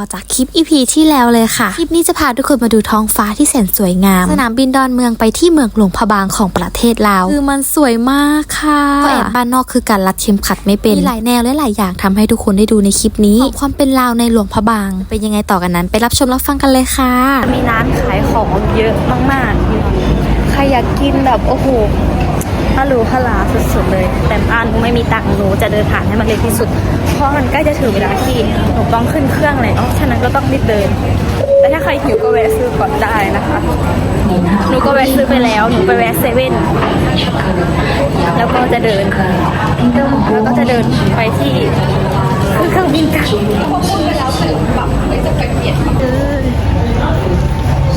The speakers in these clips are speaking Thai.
อจากคลิป EP ที่แล้วเลยค่ะ คลิปนี้จะพาทุกคนมาดูท้องฟ้าที่แสนสวยงาม สนามบินดอนเมืองไปที่เมืองหลวงพะบางของประเทศลาวคือมันสวยมากค่ะก็แอบบ้านนอกคือการรัดเข็มขัดไม่เป็นมีหลายแนวและหลายอย่างทำให้ทุกคนได้ดูในคลิปนี้ของความเป็นลาวในหลวงพะบาง เป็นยังไงต่อกันนั้น ไปรับชมรับฟังกันเลยค่ะ มีร้านขายของเยอะมากๆใครอยากกินแบบโอ้โหฮาลูฮาลาสุดๆเลย แต่บ้านไม่มีตังค์หนูจะเดินผ่านให้มันเร็วที่สุด ราะมันใกล้จะถึงเวลาที่หนูต้องขึ้นเครื่องแล้วฉะนั้นก็ต้องรีบเดิน แต่ถ้าใครหิวก็แวะซื้อก่อนได้นะคะ หนูก็แวะซื้อไปแล้ว หนูไปแวะเซเว่น แล้วก็จะเดิน แล้วก็จะเดินไปที่ขึ้นเครื่องบินกัน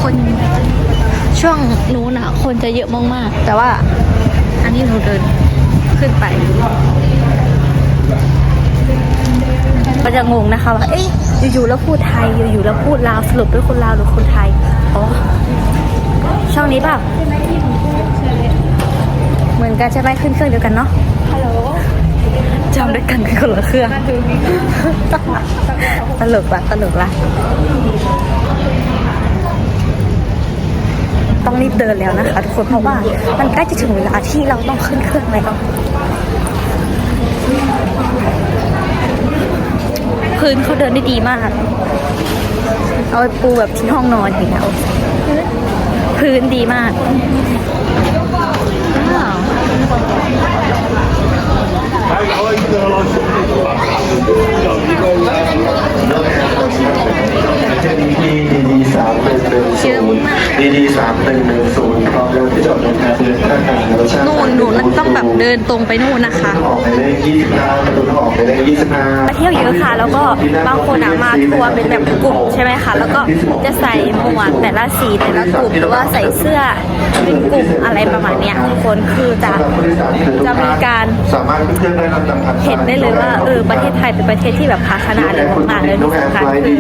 คนช่วงนู้นอะคนจะเยอะมากๆ แต่ว่าอันนี้หนูเดินขึ้นไป ก็จะงงนะคะว่าเอ๊ะอยู่ๆแล้วพูดไทยอยู่ๆแล้วพูดลาวสรุปด้วยคนลาวหรือคนไทยอ๋อช่องนี้เปล่าเหมือนกันใช่ไหมขึ้นเครื่องเดียวกันเนาะฮัลโหลจำด้วยกันคือคนละเครื่องตลกละตลกละต้องรีบเดินแล้วนะคะทุกคนเพราะว่ามันใกล้จะถึงเวลาที่เราต้องขึ้นเครื่องแล้ว พื้นเขาเดินได้ดีมาก เอาไปปูแบบที่ห้องนอนอย่างเงี้ยพื้นดีมาก ดีดีสามหนึ่งหนึ่งศูนย์ดีดีสามหนึ่งหนึ่งศูนย์พร้อมแล้วที่จอดรถทางเดินข้างทางรถช่างนู่นหนูนต้องแบบเดินตรงไปนู่นนะคะออกไปได้ยี่สิบห้าประตูออกไปได้ยี่สิบห้ามาเที่ยวเยอะค่ะ แล้วก็บางคนอะมาทัวร์เป็นแบบกลุ่มใช่ไหมคะ แล้วก็จะใส่หมวกแต่ละสีแต่ละกลุ่มหรือว่าใส่เสื้อเป็นกลุ่มอะไรประมาณเนี้ยทุกคนคือจะจะมีการสามารถเครื่องได้ลำดับถัดเห็นได้เลยว่าเออประเทศไทยเป็นประเทศที่แบบพัฒนาเลยมากๆเลยที่สำคัญคือ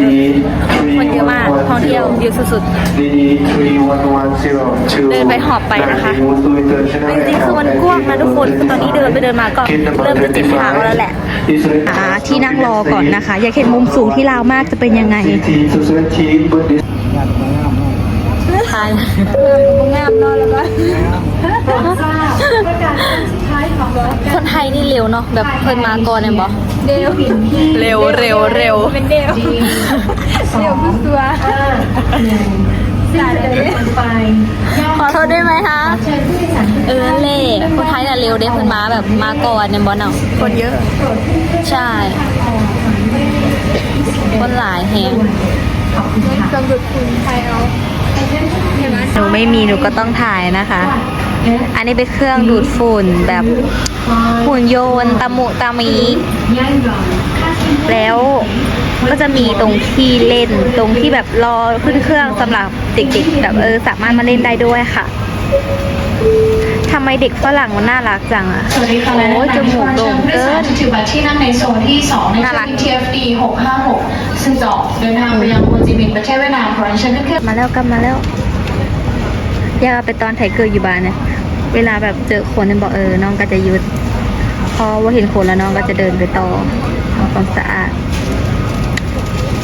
คนเยอะมากท่องเที่ยวเยอะสุดดีดีทรีวันวันซีโร่เดินไปหอบไปนะคะๆจริงๆคือมันกว้างนะทุกคนคือตอนนี้เดินไปเดินมาก็เริ่มจะเจ็บเท้าแล้วแหละอ่าที่นั่งรอก่อนนะคะ อยากเห็นมุมสูงที่ลาวมากจะเป็นยังไงทีสุดทีบนดิทายงามนอนแล้วก็ คนไทยนี่เร็วเนาะแบบเพิ่นมาก่อนเนี่ยบอเร็วเร็วเร็วเร็วเป็นเร็วเร็วพี่ตัวขอโทษได้ไหมคะ เออเล่คนไทยน่ะเร็วเด้เพิ่นมาแบบมาก่อนเนี่ยบอเนาะคนเยอะ ใช่ คนหลายแฮงหนูไม่มีหนูก็ต้องถ่ายนะคะ อันนี้เป็นเครื่องดูดฝุ่นแบบหุ่นโยนต์ตะมุตะมี แล้วก็จะมีตรงที่เล่นตรงที่แบบรอขึ้นเครื่องสำหรับเด็กๆแบบเออสามารถมาเล่นได้ด้วยค่ะทำไมเด็กฝรั่งมันน่ารักจังอะสวัสดีค่ะและโอ้ยจมูกโด่งเกินถือบัตรที่นั่งในโซนที่ 2 ในน่ารักเครื่อง TFD 656ซึ่งจะออกเดินทางไปยังโฮจิมินห์ประเทศเวียดนามขอเรียนเชิญขึ้นเครื่องมาแล้วกลับมาแล้ว อยากเอาไปตอนไถเกอร์อยู่บ้านเนี่ย เวลาแบบเจอคนเนี่ยบอกเออน้องก็จะหยุด พอว่าเห็นคนแล้วน้องก็จะเดินไปต่อทำความสะอาด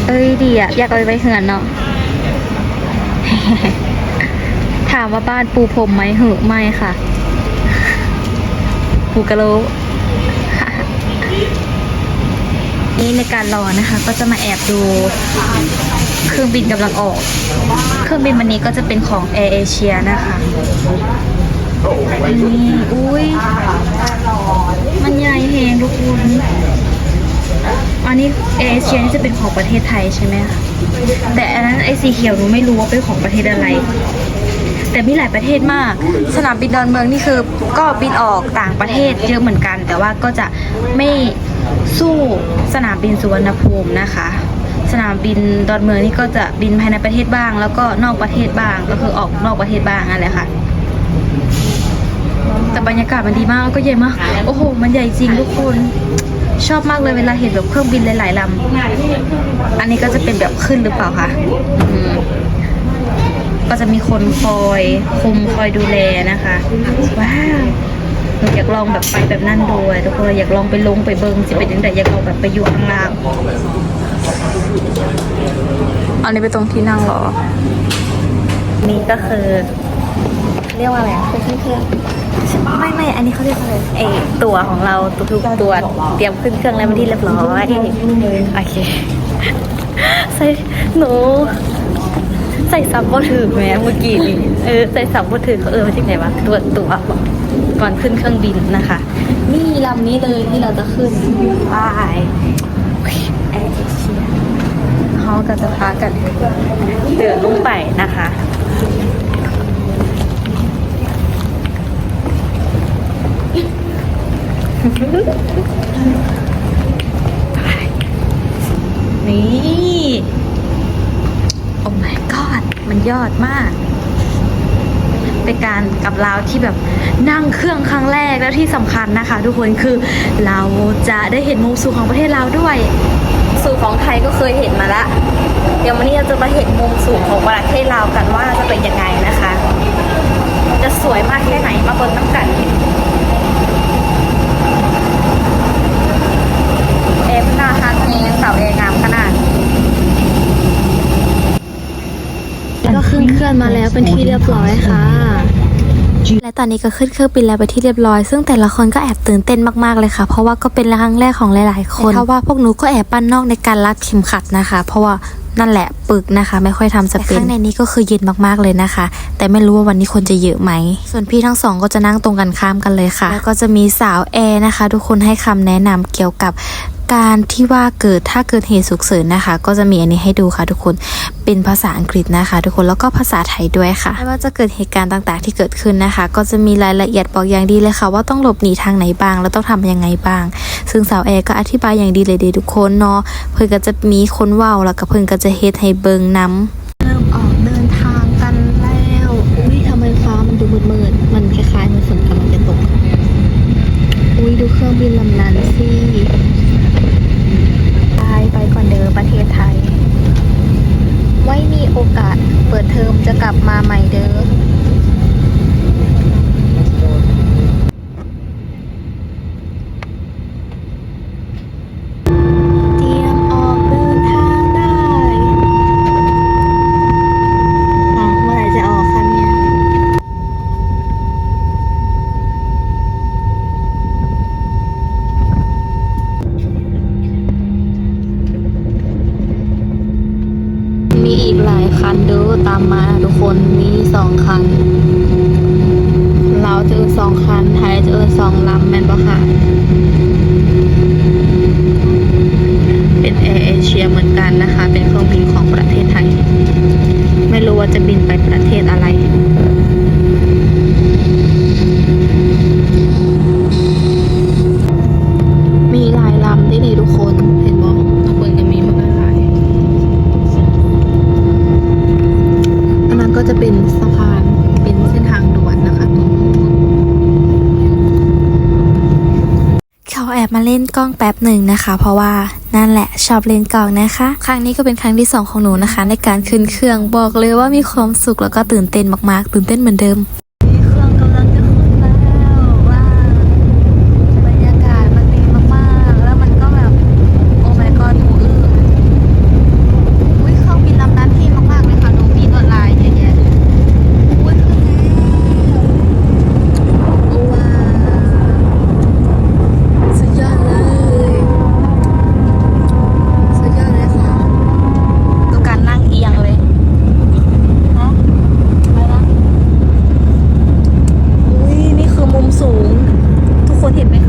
เอ้ยดีอะอยากเอาไปไว้เหือนเนาะถามว่าบ้านปูพรมไหมเหอไม่ค่ะ ปูกระโหลนี่ในการรอนะคะ ก็จะมาแอบดูเครื่องบินกำลังออก เครื่องบินวันนี้ก็จะเป็นของ Air Asia นะคะ นี่อุ้ยมันใหญ่แฮงทุกคนอันนี้ Air Asia นี่จะเป็นของประเทศไทยใช่ไหมคะแต่อันนั้นไอสีเขียวหนูไม่รู้ว่าเป็นของประเทศอะไร แต่มีหลายประเทศมาก สนามบินดอนเมืองนี่คือก็บินออกต่างประเทศเยอะเหมือนกัน แต่ว่าก็จะไม่สู้สนามบินสุวรรณภูมินะคะ สนามบินดอนเมืองนี่ก็จะบินภายในประเทศบ้าง แล้วก็นอกประเทศบ้างก็คือออกนอกประเทศบ้างนั่นแหละค่ะ แต่บรรยากาศมันดีมากแล้วก็ใหญ่มาก โอ้โห มันใหญ่จริงทุกคน ชอบมากเลยเวลาเห็นแบบเครื่องบินหลายๆลำ อันนี้ก็จะเป็นแบบขึ้นหรือเปล่าคะอืมก็จะมีคนคอยคุมคอยดูแลนะคะ ว้าวหนูอยากลองแบบไปแบบนั่นด้วยทุกคนอยากลองไปลงไปเบิงจะเป็นยังไงอยากลองแบบไปอยู่ข้างล่างอันนี้ไปตรงที่นั่งเหรอ นี่ก็คือ เรียกว่าอะไรอะเป็นเครื่อง ไม่ไม่อันนี้เขาเรียกอะไรไอตัวของเราทุกๆตัวเตรียมขึ้นเครื่องแล้วเป็นที่เรียบร้อยโอเคใส่หนูใส่ซับบ่ถือแม้เมื่อกี้นี่เออใส่ซับบ่ถือเขาเออมาที่ไหนวะตัวตัวก่อนขึ้นเครื่องบินนะคะ นี่ลำนี้เลยที่เราจะขึ้นไปแอร์เอเชียเขาก็จะพากันเดินลงไปนะคะ นี่โอ้ my god มันยอดมาก เป็นการกลับลาวที่แบบนั่งเครื่องครั้งแรกแล้วที่สำคัญนะคะ ทุกคนคือเราจะได้เห็นมุมสูงของประเทศลาวด้วย สูงของไทยก็เคยเห็นมาละเดี๋ยววันนี้เราจะมาเห็นมุมสูงของประเทศลาวกันว่าจะเป็นยังไงนะคะ จะสวยมากแค่ไหนมาเปิดน้ำกัน เอ ฟหน้าฮักเองเสาเองามขนาดก็ขึ้นเครื่องมาแล้วเป็นที่เรียบร้อยค่ะ และตอนนี้ก็ขึ้นเครื่องบินแล้วไปนที่เรียบร้อย ซึ่งแต่ละคนก็แอบตื่นเต้นมากๆเลยค่ะ เพราะว่าก็เป็นครั้งแรกของหลาย ๆ คนเพราะว่าพวกหนูก็แอบปั้นนอกในการรัดเข็มขัดนะคะ เพราะว่า นั่นแหละปึกนะคะ ไม่ค่อยทำสเปนข้างในนี้ก็คือเย็นมากๆเลยนะคะ แต่ไม่รู้ว่าวันนี้คนจะเยอะไหม ส่วนพี่ทั้งสองก็จะนั่งตรงกันข้ามกันเลยค่ะ แล้วก็จะมีสาวแอร์นะคะ ทุกคนให้คำแนะนำเกี่ยวกับการที่ว่าเกิดถ้าเกิดเหตุฉุกเฉินนะคะ ก็จะมีอันนี้ให้ดูค่ะ ทุกคนเป็นภาษาอังกฤษนะคะ ทุกคนแล้วก็ภาษาไทยด้วยค่ะไม่ว่าจะเกิดเหตุการณ์ต่างๆ ที่เกิดขึ้นนะคะ ก็จะมีรายละเอียดบอกอย่างดีเลยค่ะ ว่าต้องหลบหนีทางไหนบ้าง แล้วต้องทำยังไงบ้าง ซึ่งสาวแอร์ก็อธิบายอย่างดีเลยเดทุกคนเนาะเพื่อนก็จะมีคนว้าแล้วก็เพื่อนก็จะะเฮ็ดให้เบิงน้ำเริ่มออกเดินทางกันแล้วอุ้ยทำไมฟ้ามันดูมืดๆมันคล้ายๆมันฝนกำลังจะตกอุ้ยดูเครื่องบินลำนั้นสิไปไปก่อนเด้อประเทศไทย ไว้มีโอกาสเปิดเทอมจะกลับมาใหม่เด้อ นเด้อตามมาทุกคนมีสองคันเราเจะเออสองคันไทยจะเออสองลำแม่นปะค่ะ เป็นแอร์เอเชียเหมือนกันนะคะ เป็นเครื่องบินของประเทศไทย ไม่รู้ว่าจะบินไปประเทศอะไร มีหลายลำได้ดีทุกคน เห็นบ่ทุกคนก็มีมาหลายอันนั้นก็จะเป็นสะพาน เป็นเส้นทางด่วนนะคะตรงนู้นเขา แอบมาเล่นกล้องแป๊บหนึ่งนะคะ เพราะว่านั่นแหละชอบเล่นกล้องนะคะ ครั้งนี้ก็เป็นครั้งที่สองของหนูนะคะ ในการขึ้นเครื่องบอกเลยว่ามีความสุขแล้วก็ตื่นเต้นมากๆ ตื่นเต้นเหมือนเดิม เห็นไหมคะ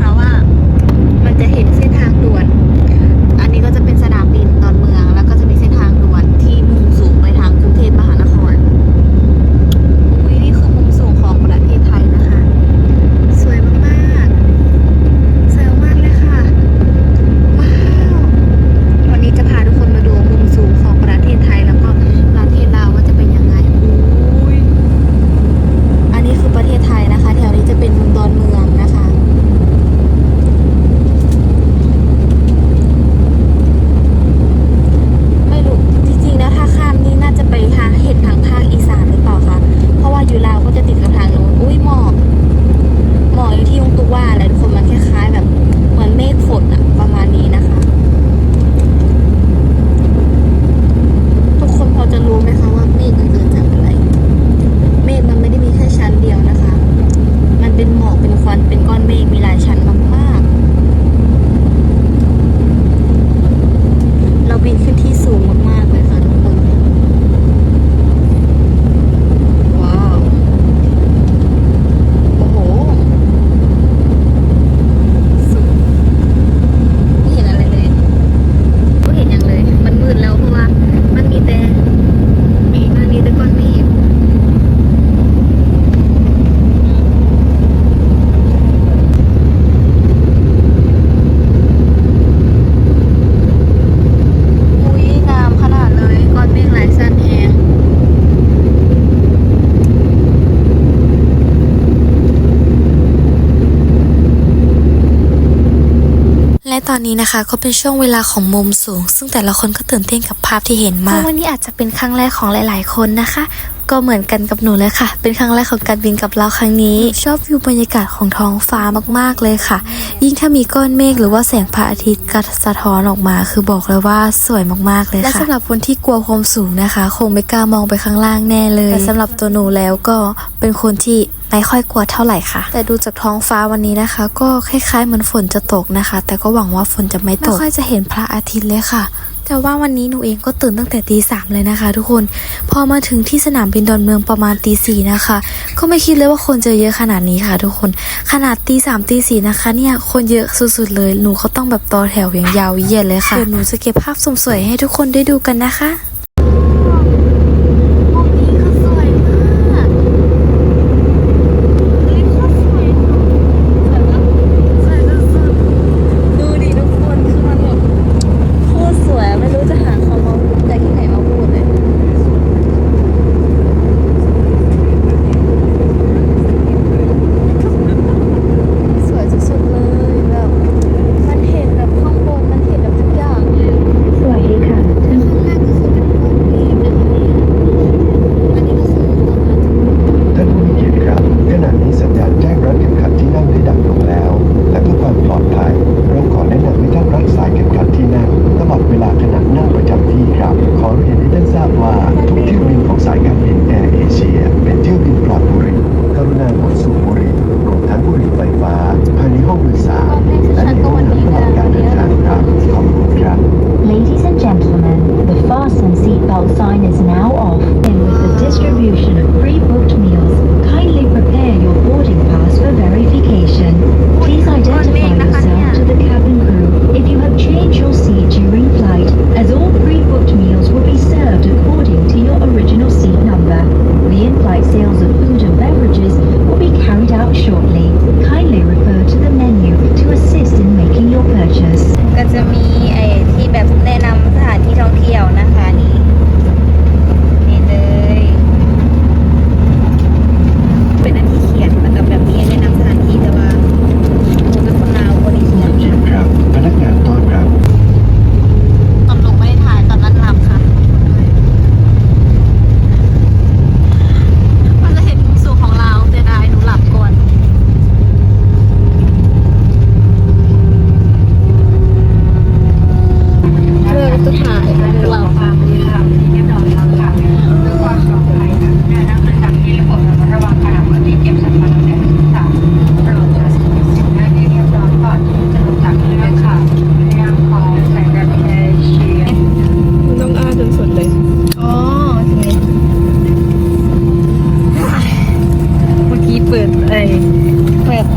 นี้นะคะก็เป็นช่วงเวลาของมุมสูง ซึ่งแต่ละคนก็ตื่นเต้นกับภาพที่เห็นมากวันนี้อาจจะเป็นครั้งแรกของหลาย ๆ คนนะคะ ก็เหมือนกันกับหนูเลยค่ะ เป็นครั้งแรกของการบินกับเราครั้งนี้ ชอบวิวบรรยากาศของท้องฟ้ามาก ๆ เลยค่ะ ยิ่งถ้ามีก้อนเมฆหรือว่าแสงพระอาทิตย์กระสะท้อนออกมา คือบอกเลยว่าสวยมาก ๆ เลยค่ะและสำหรับคนที่กลัวความสูงนะคะ คงไม่กล้ามองไปข้างล่างแน่เลยแต่สำหรับตัวหนูแล้วก็เป็นคนที่ ไม่ค่อยกลัวเท่าไหร่ค่ะ แต่ดูจากท้องฟ้าวันนี้นะคะ ก็คล้ายๆเหมือนฝนจะตกนะคะ แต่ก็หวังว่าฝนจะไม่ตก ไม่ค่อยจะเห็นพระอาทิตย์เลยค่ะแต่ว่าวันนี้หนูเองก็ตื่นตั้งแต่ตีสามเลยนะคะ ทุกคน พอมาถึงที่สนามบินดอนเมืองประมาณตีสี่นะคะ ก็ไม่คิดเลยว่าคนจะเยอะขนาดนี้ค่ะ ทุกคน ขนาดตีสามตีสี่นะคะ เนี่ยคนเยอะสุดๆเลย หนูเขาต้องแบบต่อแถวอย่างยาวเหยียดเลยค่ะเดี๋ยวหนูจะเก็บภาพสวยๆให้ทุกคนได้ดูกันนะคะ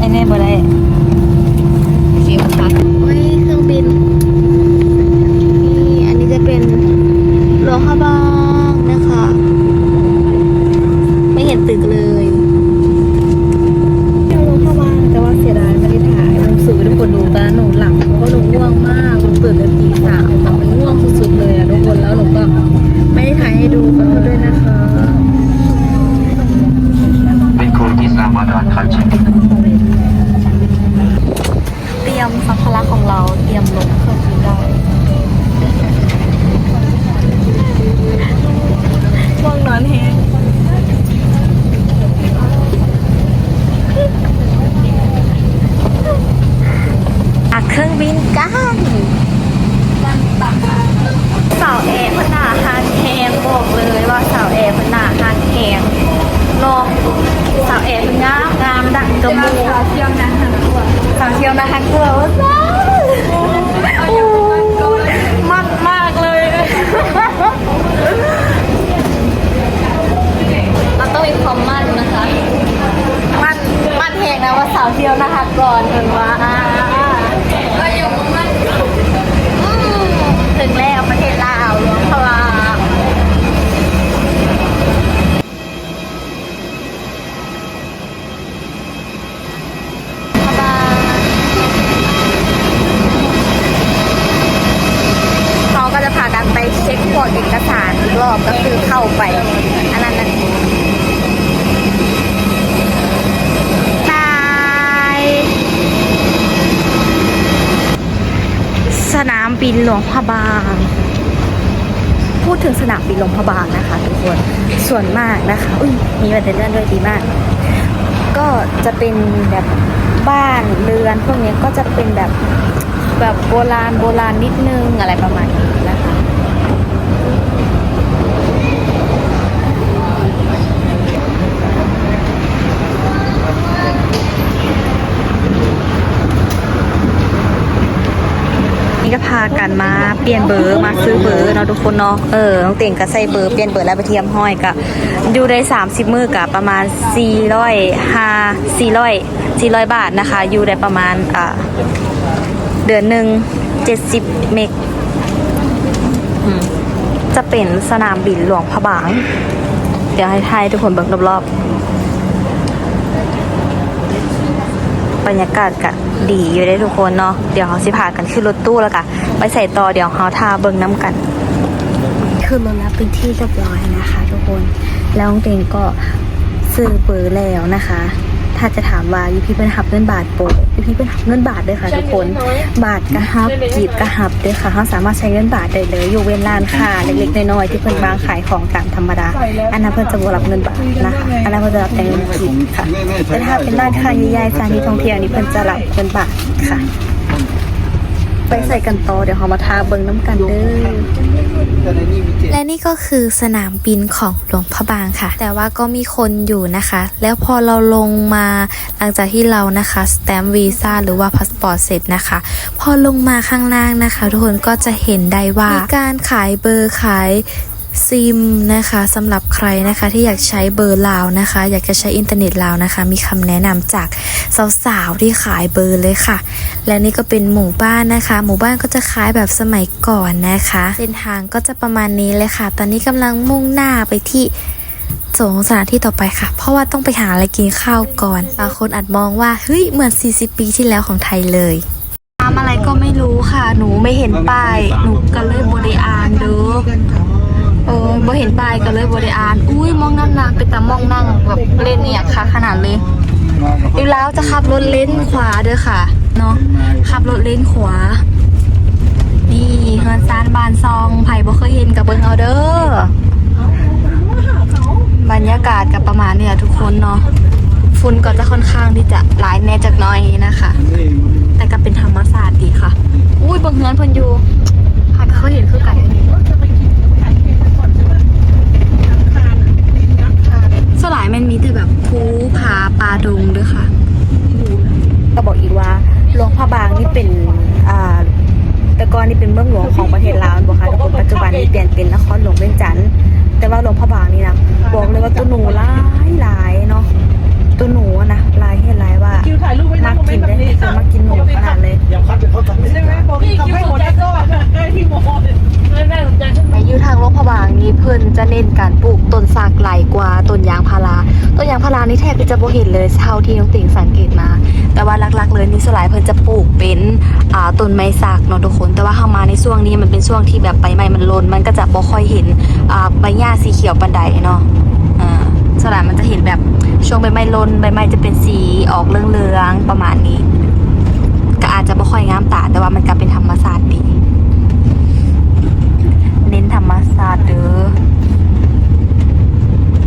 ไอ้แม่บ่ได้ ดถึงสนามบินหลวงพบางนะคะทุกคนส่วนมากนะคะอุ้ยมีบันไดเลื่อนด้วยดีมาก ก็จะเป็นแบบบ้านเรือนพวกนี้ก็จะเป็นแบบแบบโบราณโบราณนิดนึงอะไรประมาณนี้ นี่ก็พากันมาเปลี่ยนเบอร์มาซื้อเบอร์เนาะทุกคนเนาะเออน้องเต่งก็ใส่เบอร์เปลี่ยนเบอร์แล้วไปเทียมห้อยก็อยู่ได้ 30 มือกับประมาณ400 5 400 400 บาทนะคะ อยู่ได้ประมาณอ่าเดือนหนึ่ง70 เมกอืมจะเป็นสนามบินหลวงพระบาง เดี๋ยวให้ทายทุกคนเบิ่งรอบๆ บรรยากาศกะดีอยู่ได้ทุกคนเนาะเดี๋ยวเขาสิพากันขึ้นรถตู้แล้วกะไปใส่ต่อเดี๋ยวเขาทาเบิ้งน้ำกัน คืนนรถแล้เป็นที่เรียบร้อยนะคะ ทุกคนแล้วน้องเตงก็ซื้อเบอร์แล้วนะคะ ถ้าจะถามว่ายูพี่เป็นหับเงินบาทโปร นี่เป็นเงินบาทด้วยค่ะทุกคน บาทกระหับกีบกระหับด้วยค่ะเขาสามารถใช้เงินบาทได้เลยอยู่เว้นร้านค่ะเล็กๆน้อยๆที่เพิ่นบางขายของตามธรรมดา อันนั้นเพิ่นจะบรับเงินบาทนะคะอันนั้นเพิ่นจะรับแต่เงินกีบค่ะแต่ถ้าเป็นร้านค้าใหญ่ๆสถานที่ท่องเที่ยวนี่เพิ่นจะรับเงินบาทค่ะ ไปใส่กันต่อเดี๋ยวเขามาทาเบิงน้ำกันเด้อและนี่ก็คือสนามบินของหลวงพระบางค่ะ แต่ว่าก็มีคนอยู่นะคะ แล้วพอเราลงมาหลังจากที่เรานะคะสแตมป์วีซ่าหรือว่าพาสปอร์ตเสร็จนะคะ พอลงมาข้างล่างนะคะ ทุกคนก็จะเห็นได้ว่ามีการขายเบอร์ขาย ซิมนะคะสำหรับใครนะคะที่อยากใช้เบอร์ลาวนะคะ อยากจะใช้อินเทอร์เน็ตลาวนะคะ มีคำแนะนำจากสาวๆที่ขายเบอร์เลยค่ะ และนี่ก็เป็นหมู่บ้านนะคะ หมู่บ้านก็จะคล้ายแบบสมัยก่อนนะคะเส้นทางก็จะประมาณนี้เลยค่ะ ตอนนี้กำลังมุ่งหน้าไปที่สงสถานที่ต่อไปค่ะ เพราะว่าต้องไปหาอะไรกินข้าวก่อน บางคนอาจมองว่าเฮ้ยเหมือน 40 ปีที่แล้วของไทยเลยตามอะไรก็ไม่รู้ค่ะ หนูไม่เห็นป้าย หนูก็เลยบริอานด้อ เออบ่เห็นป้ายก็เลยบริอาน อุ้ยมองนั่นนะเป็นตามองนั่งแบบเล่นเนี่ยค่ะ ขนาดเลยอยู่แล้วจะขับรถเลนขวาเด้อค่ะเนาะขับรถเลนขวา นี่เฮือนซานบานซองไผ่บ่เคยเห็นกับเบิงเอาเด้อบรรยากาศกับประมาณเนี่ยทุกคนเนาะฝุ่นก็จะค่อนข้างที่จะหลายแน่จากน้อยนะคะ แต่ก็เป็นธรรมศาสตร์ดีค่ะ อุ้ยเบางเฮือนเพิ่นอยู่หากเขาเห็นคือไก่อัน สลายมันมีแต่แบบภูผาปลาดงด้วยค่ะ ก็บอกอีกว่าหลวงพระบางนี่เป็นอ่าแต่ก่อนนี่เป็นเมืองหลวงของประเทศลาวบอกค่ะทุกคนปัจจุบันนี้เปลี่ยนเป็นนครหลวงเวียงจันทร์แต่ว่าหลวงพระบางนี่นะบอกเลยว่าตัวหนูหลายหลายเนาะตัวหนูอะนะลายเห็นลายว่าคิวถ่ายรูปไว้มานะกินได้คือมากินหนูขนาดเลยใช่ไหมบอกพี่คิวสนใจก็ได้ที่โมไม่ได้สน ในอยู่ทางโลกพบางนี้เพิ่นจะเน้นการปลูกต้นสากไหลกว่าต้นยางพาราต้นยางพารานี่แทบจะบ่เห็นเลยเท่าที่น้องติ่งสังเกตมา แต่ว่าหลักๆ เลยนี่สลายเพิ่นจะปลูกเป็นอ่าต้นไม้สักเนาะทุกคน แต่ว่าเข้ามาในช่วงนี้มันเป็นช่วงที่แบบใบไม้มันลนมันก็จะบ่ค่อยเห็นอ่าใบหญ้าสีเขียวปันใดเนาะอ่าสลายมันจะเห็นแบบช่วงใบไม้ลนใบไม้จะเป็นสีออกเหลืองๆประมาณนี้ ก็อาจจะบ่ค่อยงามตาแต่ว่ามันก็เป็นธรรมชาติดี เน้นธรรมศาสตร์เด้อ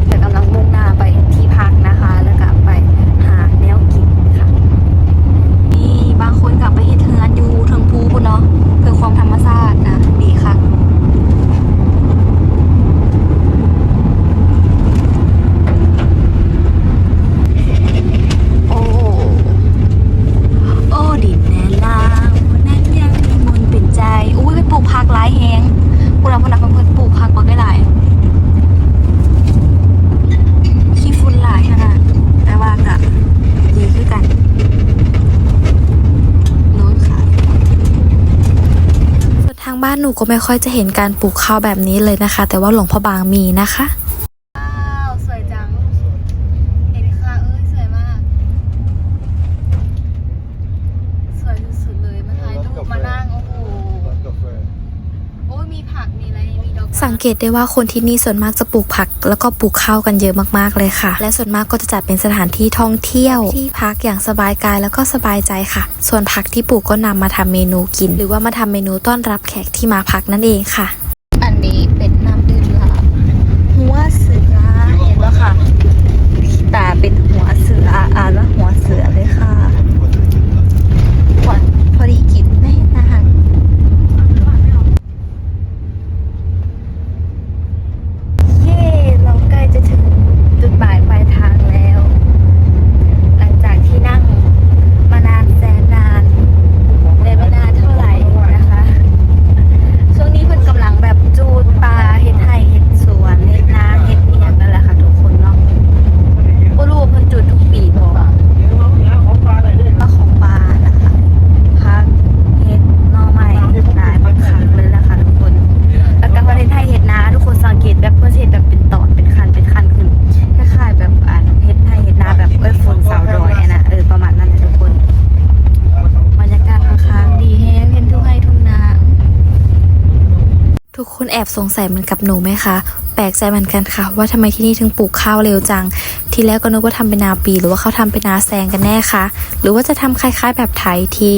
แต่กำลังมุ่งหน้าไปที่พักนะคะ แล้วก็ไปหาแนวกินค่ะ นี่บางคนกลับไปเฮ็ดเฮือนอยู่เทิงภูพุ่นเนาะเพื่อความธรรมชาตินะดีค่ะ โอ้ โอ้ดินแน่ลาวนั้นยังมีมนต์เป็นใจ อุ้ยไปปลูกผักหลายแหงพวกเราพวกนักเพื่อนปลูกผักบักได้หลายขี้ฝุ่นหลายขนาดแต่ว่ากะดีคือกันโน้นค่ะ ส่วนทานหนูก็ไม่ค่อยจะเห็นการปลูกข้าวแบบนี้เลยนะคะ แต่ว่าหลวงพ่อบางมีนะคะ ว้าว สวยจัง เห็นค่ะ เอ้ย สวยมาก สวย สุดๆเลยมาถ่ายรูปมานั่งโอ้โหโอ้ยมีผักมีอะไรมีดอกสังเกตได้ว่าคนที่นี่ส่วนมากจะปลูกผัก แล้วก็ปลูกข้าวกันเยอะมากๆเลยค่ะ และส่วนมากก็จะจัดเป็นสถานที่ท่องเที่ยว ที่พักอย่างสบายกายแล้วก็สบายใจค่ะ ส่วนผักที่ปลูกก็นำมาทำเมนูกิน หรือว่ามาทำเมนูต้อนรับแขกที่มาพักนั่นเองค่ะ อันนี้เป็นน้ำดื่มลาบหัวเสือเห็นปะค่ะตาเป็นหัวเสืออ่านว่าหัวเสือเลยค่ะพอพอดีกินไม่นานเย้เราใกล้จะถึงจุดหมายปลายทางแล้ว หลังจากที่นั่งมานานแสนนานเลยไม่นานเท่าไหร่นะคะ ช่วงนี้เพิ่นกำลังแบบจูดปลาเฮ็ดไห่เฮ็ดสวนเฮ็ดนาเฮ็ดเอียงนั่นแหละค่ะทุกคนเนาะบ่รู้ว่าเพิ่นจุดทุกปีบ่ว่าของปลานะคะพักเฮ็ดหน่อไม้หลายบางครั้งเลยล่ะค่ะทุกคน แล้วก็ประเทศไทยเฮ็ดนาทุกคนสังเกตแบบเพิ่นสิเฮ็ดแบบเป็นตอนเป็นคันเป็นคันขึ้นคล้ายๆแบบอ่าเฮ็ดไทยเฮ็ดนาแบบเอ้ยฝนสาวดอยอะนะเออประมาณนั้นแหละทุกคน บรรยากาศค่อนข้างดีแฮงเห็นทุ่งไร่ทุ่งนา ทุกคน แอบสงสัยเหมือนกับหนูไหมคะ แปลกใจเหมือนกันค่ะ ว่าทำไมที่นี่ถึงปลูกข้าวเร็วจัง ทีแรกก็นึกว่าทำเป็นนาปี หรือว่าเขาทำเป็นนาแซงกันแน่คะหรือว่าจะทำคล้าย ๆ แบบไทยที่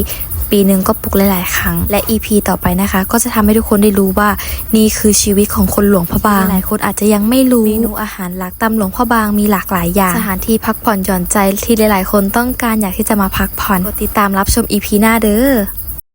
ปีหนึ่งก็ปลูกหลาย ๆ ครั้ง และ EP ต่อไปนะคะ ก็จะทำให้ทุกคนได้รู้ว่า นี่คือชีวิตของคนหลวงพระบาง หลายคนอาจจะยังไม่รู้ เมนูอาหารหลักตำหลวงพระบางมีหลากหลายอย่าง สถานที่พักผ่อนหย่อนใจที่หลาย ๆ คนต้องการอยากที่จะมาพักผ่อนกดติดตามรับชม EP หน้าเด้อ